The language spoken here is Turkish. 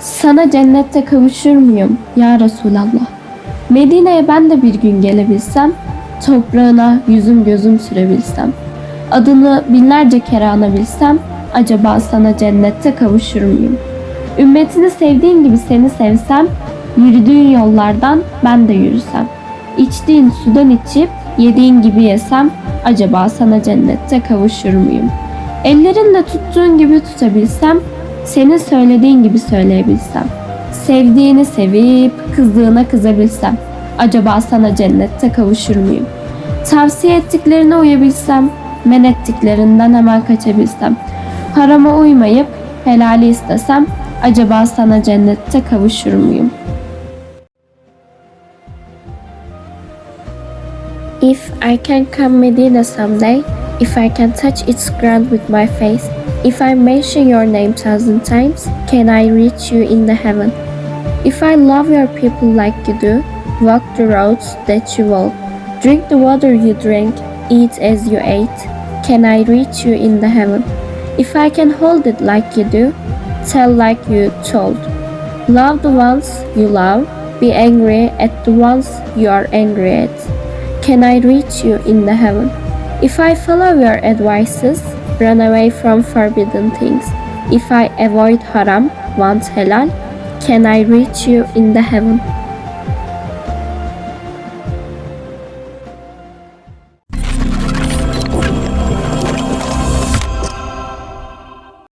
Sana cennette kavuşur muyum ya Resulallah? Medine'ye ben de bir gün gelebilsem, toprağına yüzüm gözüm sürebilsem, adını binlerce kere anabilsem, acaba sana cennette kavuşur muyum? Ümmetini sevdiğin gibi seni sevsem, yürüdüğün yollardan ben de yürüsem, içtiğin sudan içip yediğin gibi yesem, acaba sana cennette kavuşur muyum? Ellerinle tuttuğun gibi tutabilsem, senin söylediğin gibi söyleyebilsem, sevdiğini sevip kızdığına kızabilsem, acaba sana cennette kavuşur muyum? Tavsiye ettiklerine uyabilsem, men ettiklerinden hemen kaçabilsem, harama uymayıp helali istesem, acaba sana cennette kavuşur muyum? If I can come Medina someday, if I can touch its ground with my face, if I mention your name thousand times, can I reach you in the heaven? If I love your people like you do, walk the roads that you walk, drink the water you drink, eat as you ate, can I reach you in the heaven? If I can hold it like you do, tell like you told, love the ones you love, be angry at the ones you are angry at. Can I reach you in the heaven? If I follow your advices, run away from forbidden things. If I avoid haram, want halal, can I reach you in the heaven?